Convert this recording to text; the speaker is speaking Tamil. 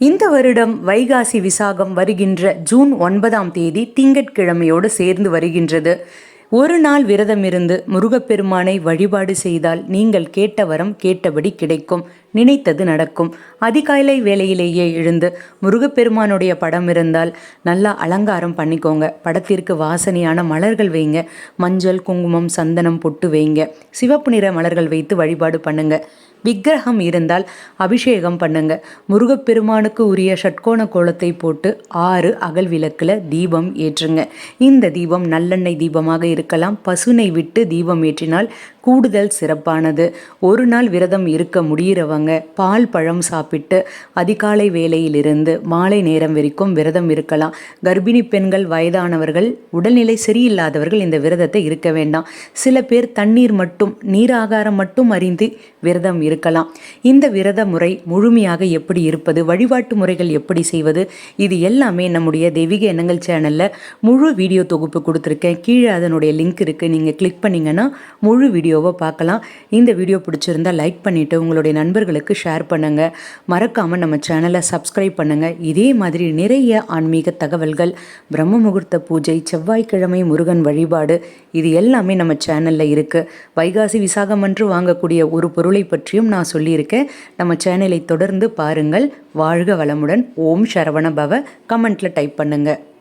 இந்த வருடம் வைகாசி விசாகம் வருகின்ற ஜூன் ஒன்பதாம் தேதி திங்கட்கிழமையோடு சேர்ந்து வருகின்றது. ஒரு நாள் விரதம் இருந்து முருகப்பெருமானை வழிபாடு செய்தால் நீங்கள் கேட்ட வரம் கேட்டபடி கிடைக்கும். நினைத்தது நடக்கும். அதிகாலை வேலையிலேயே எழுந்து முருகப்பெருமானுடைய படம் இருந்தால் நல்லா அலங்காரம் பண்ணிக்கோங்க. படத்திற்கு வாசனையான மலர்கள் வைங்க. மஞ்சள் குங்குமம் சந்தனம் பொட்டு வைங்க. சிவப்பு நிற மலர்கள் வைத்து வழிபாடு பண்ணுங்க. விக்கிரகம் இருந்தால் அபிஷேகம் பண்ணுங்க. முருகப்பெருமானுக்கு உரிய ஷட்கோண கோலத்தை போட்டு ஆறு அகல் விளக்கில் தீபம் ஏற்றுங்க. இந்த தீபம் நல்லெண்ணெய் தீபமாக இருக்கலாம் பசுனை விட்டு தீபம் ஏற்றினால் கூடுதல் சிறப்பானது. ஒரு நாள் விரதம் இருக்க முடிகிறவங்க பால் பழம் சாப்பிட்டு அதிகாலை வேலையிலிருந்து மாலை நேரம் வரைக்கும் விரதம் இருக்கலாம். கர்ப்பிணி பெண்கள் வயதானவர்கள் உடல்நிலை சரியில்லாதவர்கள் இந்த விரதத்தை இருக்க வேண்டாம். சில பேர் தண்ணீர் மட்டும் நீராகாரம் மட்டும் அறிந்து விரதம் இருக்கலாம். இந்த விரத முறை முழுமையாக எப்படி இருப்பது வழிபாட்டு முறைகள் எப்படி செய்வது இது எல்லாமே நம்முடைய தெய்வீக எண்ணங்கள் சேனலில் முழு வீடியோ தொகுப்பு கொடுத்துருக்கேன். கீழே அதனுடைய லிங்க் இருக்குது நீங்கள் கிளிக் பண்ணிங்கன்னா முழு வீடியோ வீடியோவை பார்க்கலாம். இந்த வீடியோ பிடிச்சிருந்தா லைக் பண்ணிவிட்டு உங்களுடைய நண்பர்களுக்கு ஷேர் பண்ணுங்கள் மறக்காமல் நம்ம சேனலை சப்ஸ்கிரைப் பண்ணுங்கள் இதே மாதிரி நிறைய ஆன்மீக தகவல்கள் பிரம்ம முகூர்த்த பூஜை செவ்வாய்க்கிழமை முருகன் வழிபாடு இது எல்லாமே நம்ம சேனலில் இருக்குது வைகாசி விசாகம் அன்று வாங்கக்கூடிய ஒரு பொருளை பற்றியும் நான் சொல்லியிருக்கேன். நம்ம சேனலை தொடர்ந்து பாருங்கள். வாழ்க வளமுடன். ஓம் சரவண பவ. கமெண்ட்டில் டைப் பண்ணுங்கள்